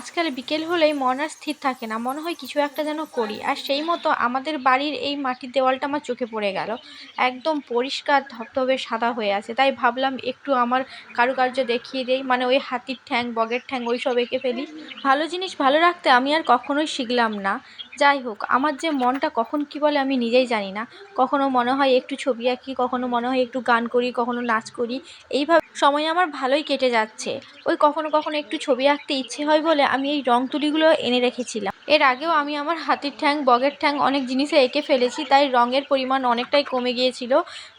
আজকাল বিকেল হলেই মন আর স্থির থাকে না, মনে হয় কিছু একটা যেন করি। আর সেই মতো আমাদের বাড়ির এই মাটির দেওয়ালটা আমার চোখে পড়ে গেল। একদম পরিষ্কার ধপধপে সাদা হয়ে আছে। তাই ভাবলাম একটু আমার কারুকার্য দেখিয়ে দেই মানে ওই হাতির ঠ্যাং, বগের ঠ্যাং ওই সব এঁকে ফেলি। ভালো জিনিস ভালো রাখতে আমি আর কখনোই শিখলাম না। যাই হোক, আমার যে মনটা কখন কি বলে আমি নিজেই জানি না। কখনো মনে হয় একটু ছবি আঁকি, কখনো মনে হয় একটু গান করি, কখনো নাচ করি। এইভাবে সময় আমার ভালোই কেটে যাচ্ছে। ওই কখনো কখনো একটু ছবি আঁকতে ইচ্ছে হয় বলে আমি এই রং তুলিগুলো এনে রেখেছিলাম। এর আগেও আমি আমার হাতির ঠ্যাং, বগের ঠ্যাং অনেক জিনিসে এঁকে ফেলেছি, তাই রঙের পরিমাণ অনেকটাই কমে গিয়েছিল।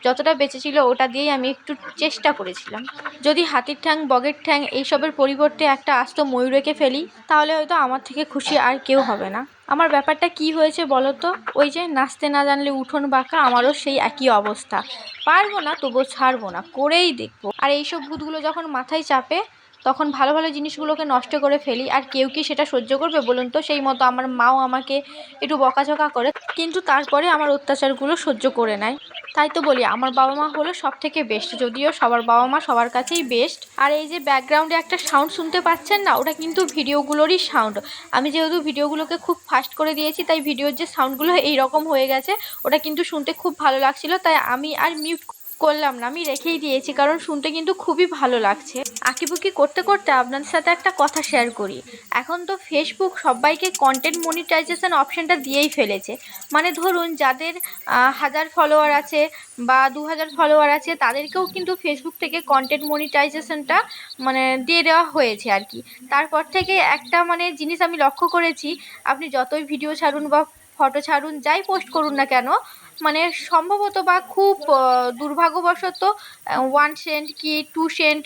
যতটা বেঁচেছিল ওটা দিয়েই আমি একটু চেষ্টা করেছিলাম। যদি হাতির ঠ্যাং, বগের ঠ্যাং এইসবের পরিবর্তে একটা আস্ত ময়ূর এঁকে ফেলি, তাহলে হয়তো আমার থেকে খুশি আর কেউ হবে না। আমার ব্যাপারটা কি হয়েছে বলো তো? ওই যে নাচতে না জানলে উঠোন বাঁকা, আমারও সেই একই অবস্থা। পারব না, তবুও ছাড়বো না, করেই দেখব। আর এইসব ভূতগুলো যখন মাথায় চাপে তখন ভালো ভালো জিনিসগুলোকে নষ্ট করে ফেলি। আর কেউ কি সেটা সহ্য করবে বলুন তো? সেই মতো আমার মাও আমাকে একটু বকাঝকা করে, কিন্তু তারপরে আমার অত্যাচারগুলো সহ্য করে নেয়। তাই তো বলি, আমার বাবা মা হলো সব থেকে বেস্ট যদিও সবার বাবা মা সবার কাছেই বেস্ট আর এই যে ব্যাকগ্রাউন্ডে একটা সাউন্ড শুনতে পাচ্ছেন না, ওটা কিন্তু ভিডিওগুলোরই সাউন্ড আমি যেহেতু ভিডিওগুলোকে খুব ফাস্ট করে দিয়েছি, তাই ভিডিওর যে সাউন্ডগুলো এই রকম হয়ে গেছে, ওটা কিন্তু শুনতে খুব ভালো লাগছিল। তাই আমি আর মিউট করলাম না, আমি রেখেই দিয়েছি, কারণ শুনতে কিন্তু খুবই ভালো লাগছে। আঁকিবুকি করতে করতে আপনাদের সাথে একটা কথা শেয়ার করি। এখন তো ফেসবুক সবাইকে কন্টেন্ট মনিটাইজেশন অপশানটা দিয়েই ফেলেছে। মানে ধরুন, যাদের হাজার ফলোয়ার আছে বা দু হাজার ফলোয়ার আছে, তাদেরকেও কিন্তু ফেসবুক থেকে কন্টেন্ট মনিটাইজেশনটা মানে দিয়ে দেওয়া হয়েছে আর কি। তারপর থেকে একটা মানে জিনিস আমি লক্ষ্য করেছি, আপনি যতই ভিডিও ছাড়ুন বা ফটো ছাড়ুন, যাই পোস্ট করুন না কেন মানে সম্ভবত বা খুব দুর্ভাগ্যবশত ওয়ান সেন্ট কি টু সেন্ট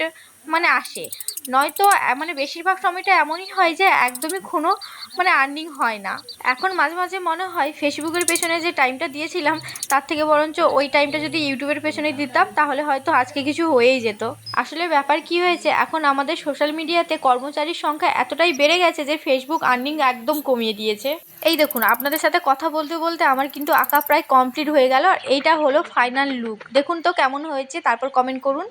মানে আসে। নয়তো মানে বেশিরভাগ সময়টা এমনই হয় যে একদমই কোনো মানে আর্নিং হয় না। এখন মাঝে মাঝে মনে হয় ফেসবুকের পেছনে যে টাইমটা দিয়েছিলাম, তার থেকে বরঞ্চ ওই টাইমটা যদি ইউটিউবের পেছনে দিতাম, তাহলে হয়তো আজকে কিছু হয়েই যেত। আসলে ব্যাপার কি হয়েছে, এখন আমাদের সোশ্যাল মিডিয়াতে কর্মচারীর সংখ্যা এতটাই বেড়ে গেছে যে ফেসবুক আর্নিং একদম কমিয়ে দিয়েছে। এই দেখুন, আপনাদের সাথে কথা বলতে বলতে আমার কিন্তু আঁকা প্রায় কমপ্লিট হয়ে গেল, আর এইটা হলো ফাইনাল লুক দেখুন তো কেমন হয়েছে, তারপর কমেন্ট করুন।